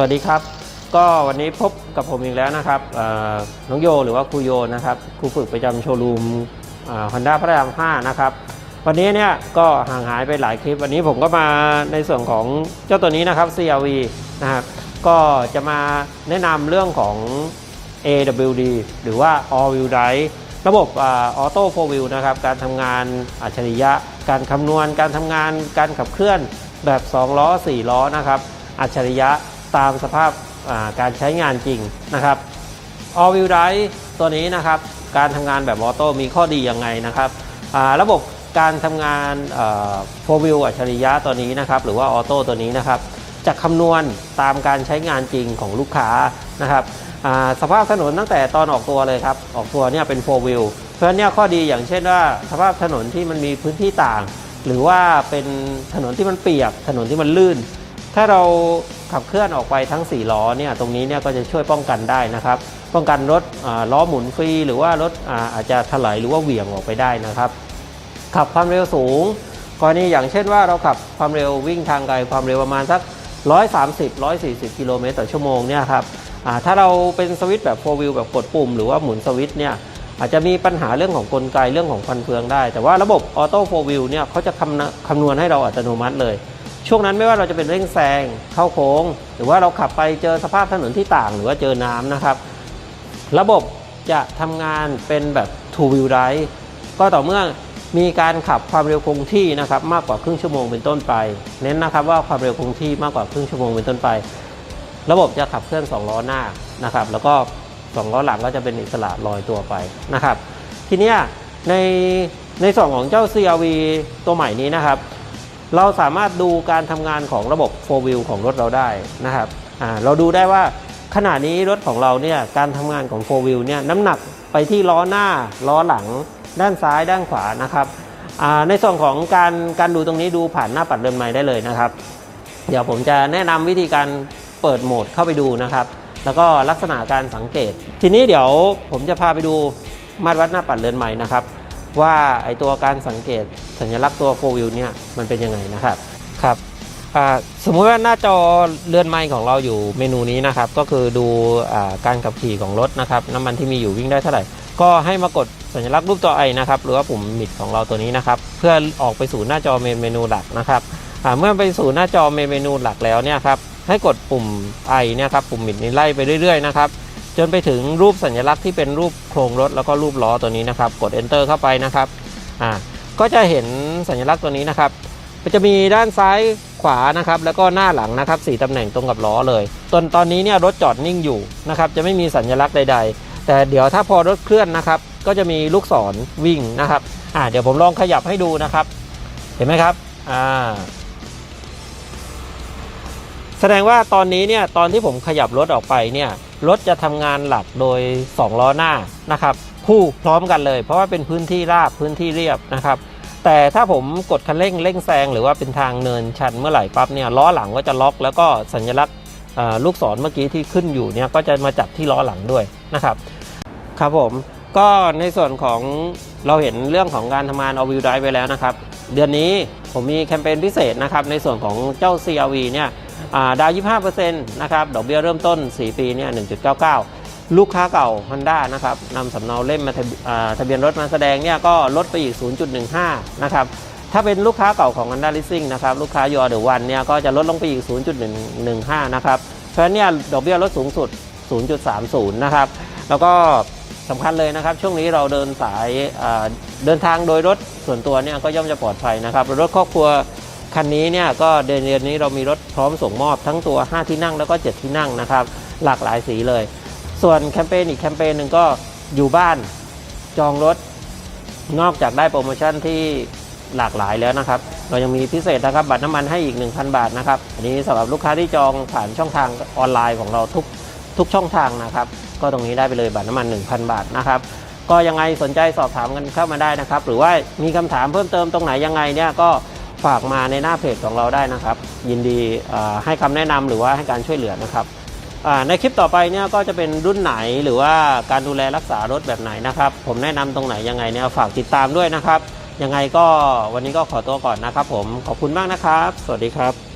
สวัสดีครับ ก็วันนี้พบกับผมอีกแล้วนะครับน้องโยหรือว่าครูโยนะครับครูฝึกประจำโชว์รูมฮอนด้าพระราม5นะครับ วันนี้เนี่ยก็ห่างหายไปหลายคลิป วันนี้ผมก็มาในส่วนของเจ้าตัวนี้นะครับ CRV นะครับก็จะมาแนะนำเรื่องของ AWD หรือว่า All Wheel Drive ระบบออโต้โฟวิลนะครับ การทำงานอัจฉริยะ การคำนวณ การทำงาน การขับเคลื่อนแบบ 2 ล้อ 4 ล้อนะครับ อัจฉริยะ ตามสภาพาการใช้งานจริงนะครับ All Wheel Drive ตัวนี้นะครับการทำงานแบบออโต้มีข้อดียังไงนะครับระบบการทำงานโฟวิลอัจฉริยะตัวนี้นะครับหรือว่าออโต้ตัวนี้นะครับจะคำนวณตามการใช้งานจริงของลูกค้านะครับสภาพถนนตั้งแต่ตอนออกตัวเลยครับ ออกตัวเนี่ยเป็น4 wheel เพราะฉะนั้นเนี่ยข้อดีอย่างเช่นว่าสภาพถนนที่มันมีพื้นที่ต่าง หรือว่าเป็นถนนที่มันเปียกถนนที่มันลื่น ถ้าเราขับเคลื่อนออกไปทั้ง 4 ล้อเนี่ยตรงนี้เนี่ยก็จะช่วยป้องกันได้นะครับ ป้องกันรถล้อหมุนฟรีหรือว่ารถอาอาจจะถลายหรือว่าเหวี่ยงออกไปได้นะครับ ขับความเร็วสูงกรณีอย่างเช่นว่าเราขับความเร็ววิ่งทางไกลความเร็วประมาณสัก 130 140 กิโลเมตรต่อชั่วโมงเนี่ยครับถ้าเราเป็นสวิตช์แบบ4 wheel แบบกดปุ่ม หรือว่าหมุนสวิตช์เนี่ยอาจจะมีปัญหาเรื่องของกลไกเรื่องของควันเฟืองได้ แต่ว่าระบบออโต้4 wheel เนี่ยเขาจะคำนคำนวณให้เราอัตโนมัติเลย ช่วงนั้นไม่ว่าเราจะเป็นเร่งแซงเข้าโค้ง หรือว่าเราขับไปเจอสภาพถนนที่ต่างหรือว่าเจอน้ำนะครับ ระบบจะทำงานเป็นแบบ two wheel drive ก็ต่อเมื่อมีการขับความเร็วคงที่นะครับมากกว่าครึ่งชั่วโมงเป็นต้นไป เน้นนะครับว่าความเร็วคงที่มากกว่าครึ่งชั่วโมงเป็นต้นไป ระบบจะขับเคลื่อน 2 ล้อหน้านะครับ แล้วก็ 2 ล้อหลังก็จะเป็นอิสระลอยตัวไปนะครับ ทีนี้ในในส่วนของเจ้า CRV ตัวใหม่นี้นะครับ เราสามารถดูการทำงานของระบบ 4 wheel ของรถเราได้นะครับเราดูได้ว่าขณะนี้รถของเราเนี่ยการทำงานของ 4 wheel เนี่ยน้ำหนักไปที่ล้อหน้าล้อหลัง ด้านซ้ายด้านขวานะครับในส่วนของการการดูตรงนี้ดูผ่านหน้าปัดเรือนไม้ได้เลยนะครับ เดี๋ยวผมจะแนะนำวิธีการเปิดโหมดเข้าไปดูนะครับ แล้วก็ลักษณะการสังเกต ทีนี้เดี๋ยวผมจะพาไปดูมาตรวัดหน้าปัดเรือนใหม่นะครับ ว่าไอตัวการสังเกต สัญลักษณ์ตัวโฟวิลเนี่ยมันเป็นยังไงนะครับครับสมมุติว่าหน้าจอเรือนไม้ของเราอยู่เมนูนี้นะครับ ก็คือดูอ่าการขับขี่ของรถนะครับน้ำมันที่มีอยู่วิ่งได้เท่าไหร่ ก็ให้มากดสัญลักษณ์รูปตัวไอนะครับหรือว่าปุ่มมิดของเราตัวนี้นะครับ เพื่อออกไปสู่หน้าจอเมนเมนูหลักนะครับเมื่อไปสู่หน้าจอเมนเมนูหลักแล้วเนี่ยครับให้กดปุ่มไอเนี่ยครับปุ่มมิดนี้ไล่ไปเรื่อยๆนะครับจนไปถึงรูปสัญลักษณ์ที่เป็นรูปโครงรถแล้วก็รูปล้อตัวนี้นะครับ กด enter เข้าไปนะครับอ่า ก็จะเห็นสัญลักษณ์ตัวนี้นะครับมันจะมีด้านซ้ายขวานะครับแล้วก็หน้าหลังนะครับสี่ตำแหน่งตรงกับล้อเลยตอนตอนนี้เนี่ยรถจอดนิ่งอยู่นะครับจะไม่มีสัญลักษณ์ใด ๆ แต่เดี๋ยวถ้าพอรถเคลื่อนนะครับ ก็จะมีลูกศรวิ่งนะครับอ่าเดี๋ยวผมลองขยับให้ดูนะครับ เห็นไหมครับอ่าแสดงว่าตอนนี้เนี่ยตอนที่ผมขยับรถออกไปเนี่ยรถจะทำงานหลักโดย 2 ล้อหน้านะครับ คู่พร้อมกันเลย เพราะว่าเป็นพื้นที่ราบพื้นที่เรียบนะครับ แต่ถ้าผมกดคันเร่งเร่งแซงหรือว่าเป็นทางเนินชันเมื่อไหร่ปั๊บเนี่ยล้อหลังก็จะล็อกแล้วก็สัญลักษณ์ลูกศรเมื่อกี้ที่ขึ้นอยู่เนี่ยก็จะมาจับที่ล้อหลังด้วยนะครับครับผมก็ในส่วนของเราเห็นเรื่องของการทำงาน All Wheel Drive ไปแล้วนะครับ เดือนนี้ผมมีแคมเปญพิเศษนะครับ ในส่วนของเจ้า CRV เนี่ยอ่าดาว 25%นะครับ ดอกเบี้ยเริ่มต้น 4 ปีเนี่ย 1.99 ลูกค้าเก่า Honda นะครับนำสำเนาเล่มมาทะเบียนรถมาแสดงเนี่ยก็ลดไปอีก 0.15 นะครับ ถ้าเป็นลูกค้าเก่าของ Honda Leasing นะครับ ลูกค้ายอเดอวันเนี่ยก็จะลดลงไปอีก 0.115 นะครับ เพราะฉะนั้นเนี่ยดอกเบี้ยลดสูงสุด 0.30 นะครับ แล้วก็สำคัญเลยนะครับ ช่วงนี้เราเดินสายเดินทางโดยรถส่วนตัวเนี่ยก็ย่อมจะปลอดภัยนะครับ รถครอบครัวคันนี้เนี่ยก็เดือนเดือนนี้เรามีรถพร้อมส่งมอบทั้งตัว 5 ที่นั่งแล้วก็ 7 ที่นั่งนะครับ หลากหลายสีเลย ส่วนแคมเปญอีกแคมเปญหนึ่งก็อยู่บ้านจองรถ นอกจากได้โปรโมชั่นที่หลากหลายแล้วนะครับ เรายังมีพิเศษนะครับ บัตรน้ำมันให้อีก 1,000 บาทนะครับ อันนี้สำหรับลูกค้าที่จองผ่านช่องทางออนไลน์ของเราทุกทุกช่องทางนะครับ ก็ตรงนี้ได้ไปเลยบัตรน้ำมัน 1,000 บาทนะครับก็ยังไงสนใจสอบถามกันเข้ามาได้นะครับ หรือว่ามีคำถามเพิ่มเติมตรงไหนยังไงเนี่ยก็ฝากมาในหน้าเพจของเราได้นะครับ ยินดีให้คำแนะนำหรือว่าให้การช่วยเหลือนะครับ ในคลิปต่อไปเนี่ยก็จะเป็นรุ่นไหนหรือว่าการดูแลรักษารถแบบไหนนะครับ ผมแนะนำตรงไหนยังไงเนี่ยฝากติดตามด้วยนะครับ ยังไงก็วันนี้ก็ขอตัวก่อนนะครับ ผมขอบคุณมากนะครับ สวัสดีครับ